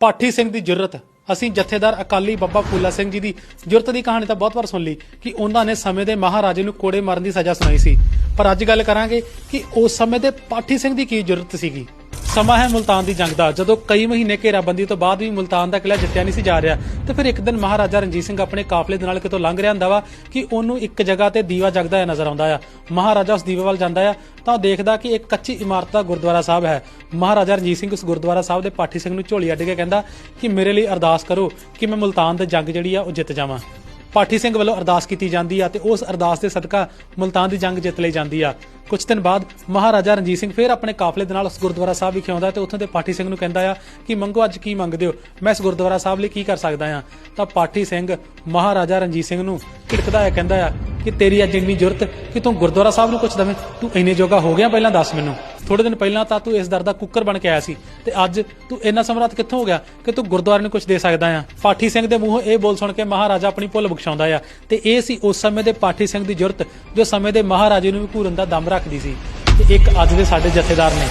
ਪਾਠੀ ਸਿੰਘ ਦੀ ਜੁਰਤ। ਅਸੀਂ ਜਥੇਦਾਰ ਅਕਾਲੀ ਬੱਬਾ ਫੂਲਾ ਸਿੰਘ ਜੀ ਦੀ ਜੁਰਤ ਦੀ ਕਹਾਣੀ ਤਾਂ ਬਹੁਤ ਵਾਰ ਸੁਣ ਲਈ ਕਿ ਉਹਨਾਂ ਨੇ ਸਮੇਂ ਦੇ ਮਹਾਰਾਜੇ ਨੂੰ ਕੋੜੇ ਮਾਰਨ ਦੀ ਸਜ਼ਾ ਸੁਣਾਈ ਸੀ। ਪਰ ਅੱਜ ਗੱਲ ਕਰਾਂਗੇ ਕਿ ਉਸ ਸਮੇਂ ਦੇ ਪਾਠੀ ਸਿੰਘ ਦੀ ਕੀ ਜੁਰਤ ਸੀਗੀ। ਸਮਾਂ ਹੈ ਮੁਲਤਾਨ ਦੀ ਜੰਗ ਦਾ। ਜਦੋਂ ਕਈ ਮਹੀਨੇ ਘੇਰਾਬੰਦੀ ਤੋਂ ਬਾਅਦ ਵੀ ਮੁਲਤਾਨ ਦਾ ਕਿਲ੍ਹਾ ਜਿੱਤਿਆ ਨਹੀਂ ਸੀ ਜਾ ਰਿਹਾ, ਤੇ ਫਿਰ ਇੱਕ ਦਿਨ ਮਹਾਰਾਜਾ ਰਣਜੀਤ ਸਿੰਘ ਆਪਣੇ ਕਾਫਲੇ ਦੇ ਨਾਲ ਕਿਤੋਂ ਲੰਘ ਰਿਹਾ ਹੁੰਦਾ ਵਾ ਕਿ ਉਹਨੂੰ ਇੱਕ ਜਗ੍ਹਾ ਤੇ ਦੀਵਾ ਜਗਦਾ ਹੋਇਆ ਨਜ਼ਰ ਆਉਂਦਾ ਆ। ਮਹਾਰਾਜਾ ਉਸ ਦੀਵੇ ਵੱਲ ਜਾਂਦਾ ਆ, ਤਾਂ ਦੇਖਦਾ ਕਿ ਇੱਕ ਕੱਚੀ ਇਮਾਰਤ ਦਾ ਗੁਰਦੁਆਰਾ ਸਾਹਿਬ ਹੈ। ਮਹਾਰਾਜਾ ਰਣਜੀਤ ਸਿੰਘ ਉਸ ਗੁਰਦੁਆਰਾ ਸਾਹਿਬ ਦੇ ਪਾਠੀ ਸਿੰਘ ਨੂੰ ਝੋਲੀ ਅੱਡ ਕੇ ਕਹਿੰਦਾ ਕਿ ਮੇਰੇ ਲਈ ਅਰਦਾਸ ਕਰੋ ਕਿ ਮੈਂ ਮੁਲਤਾਨ ਦੀ ਜੰਗ ਜਿਹੜੀ ਆ ਉਹ ਜਿੱਤ ਜਾਵਾਂ। ਪਾਠੀ ਸਿੰਘ ਵੱਲੋਂ ਅਰਦਾਸ ਕੀਤੀ ਜਾਂਦੀ ਆ ਤੇ ਉਸ ਅਰਦਾਸ ਦੇ ਸਦਕਾ ਮੁਲਤਾਨ ਦੀ ਜੰਗ ਜਿੱਤ ਲਈ ਜਾਂਦੀ ਆ। ਕੁਝ ਦਿਨ ਬਾਅਦ ਮਹਾਰਾਜਾ ਰਣਜੀਤ ਸਿੰਘ ਫਿਰ ਆਪਣੇ ਕਾਫਲੇ ਦੇ ਨਾਲ ਉਸ ਗੁਰਦੁਆਰਾ ਸਾਹਿਬ ਵਿਖੇ ਆਉਂਦਾ ਤੇ ਉੱਥੋਂ ਦੇ ਪਾਠੀ ਸਿੰਘ ਨੂੰ ਕਹਿੰਦਾ ਆ ਕਿ ਮੰਗੋ ਅੱਜ ਕੀ ਮੰਗਦੇ ਹੋ? ਮੈਂ ਇਸ ਗੁਰਦੁਆਰਾ ਸਾਹਿਬ ਲਈ ਕੀ ਕਰ ਸਕਦਾ ਆ? ਤਾਂ ਪਾਠੀ ਸਿੰਘ ਮਹਾਰਾਜਾ ਰਣਜੀਤ ਸਿੰਘ ਨੂੰ ਝਿੜਕਦਾ ਆ, ਕਹਿੰਦਾ ਆ ਕਿ ਤੇਰੀ ਅੱਜ ਇੰਨੀ ਜ਼ਰੂਰਤ ਕਿ ਤੂੰ ਗੁਰਦੁਆਰਾ ਸਾਹਿਬ ਨੂੰ ਕੁਝ ਦਵੇਂ। ਤੂੰ ਇੰਨੇ ਜੋਗਾ ਹੋ ਗਿਆ ਪਹਿਲਾਂ ਦੱਸ ਮੈਨੂੰ। ਥੋੜੇ ਦਿਨ ਪਹਿਲਾਂ ਤਾਂ ਤੂੰ ਇਸ ਦਰ ਦਾ ਕੁੱਕਰ ਬਣ ਕੇ ਆਇਆ ਸੀ। ਤੇ ਅੱਜ ਤੂੰ ਇੰਨਾ ਸਮਰੱਥ ਕਿੱਥੋਂ ਹੋ ਗਿਆ ਕਿ ਤੂੰ ਗੁਰਦੁਆਰੇ ਨੂੰ ਕੁਝ ਦੇ ਸਕਦਾ ਆ? ਪਾਠੀ ਸਿੰਘ ਦੇ ਮੂੰਹੋਂ ਇਹ ਬੋਲ ਸੁਣ ਕੇ ਮਹਾਰਾਜਾ ਆਪਣੀ ਭੁੱਲ ਬਖਸ਼ਾਉਂਦਾ ਆ। ਤੇ ਇਹ ਸੀ ਉਸ ਸਮੇਂ ਦੇ ਪਾਠੀ ਸਿੰਘ ਦੀ ਜੁਰਤ, ਜੋ ਸਮੇਂ ਦੇ ਮਹਾਰਾਜੇ ਨੂੰ ਵੀ ਘੂਰਨ ਦਾ ਦਮ ਰੱਖਦੀ ਸੀ। ਤੇ ਇੱਕ ਅੱਜ ਦੇ ਸਾਡੇ ਜਥੇਦਾਰ ਨੇ।